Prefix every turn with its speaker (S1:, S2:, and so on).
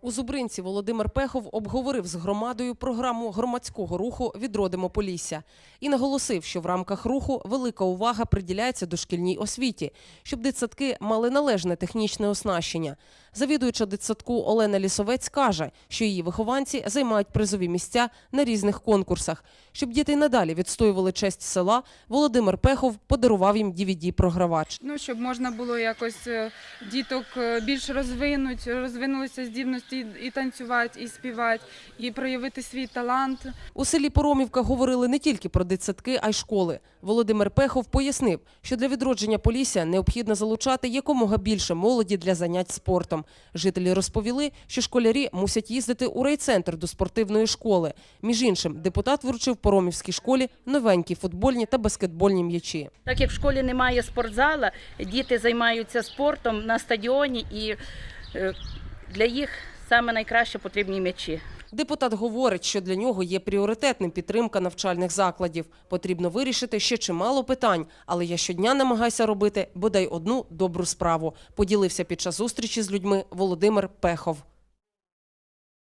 S1: У Зубринці Володимир Пехов обговорив з громадою програму громадського руху Відродимо Полісся і наголосив, що в рамках руху велика увага приділяється дошкільній освіті, щоб дитсадки мали належне технічне оснащення. Завідуюча дитсадку Олена Лісовець каже, що її вихованці займають призові місця на різних конкурсах. Щоб діти надалі відстоювали честь села, Володимир Пехов подарував їм DVD-програвач.
S2: Ну, щоб можна було якось е, діток е, більш розвинути, розвинулися здібності і танцювати, і співати, і проявити свій талант.
S1: У селі Поромівка говорили не тільки про дитсадки, а й школи. Володимир Пехов пояснив, що для відродження Полісся необхідно залучати якомога більше молоді для занять спортом. Жителі розповіли, що школярі мусять їздити у райцентр до спортивної школи. Між іншим, депутат вручив Поромівській школі новенькі футбольні та баскетбольні м'ячі.
S3: Так як в школі немає спортзала, діти займаються спортом на стадіоні і е, для їх саме найкраще потрібні м'ячі.
S1: Депутат говорить, що для нього є пріоритетним підтримка навчальних закладів. Потрібно вирішити ще чимало питань, але я щодня намагаюся робити бодай одну добру справу. Поділився під час зустрічі з людьми Володимир Пехов.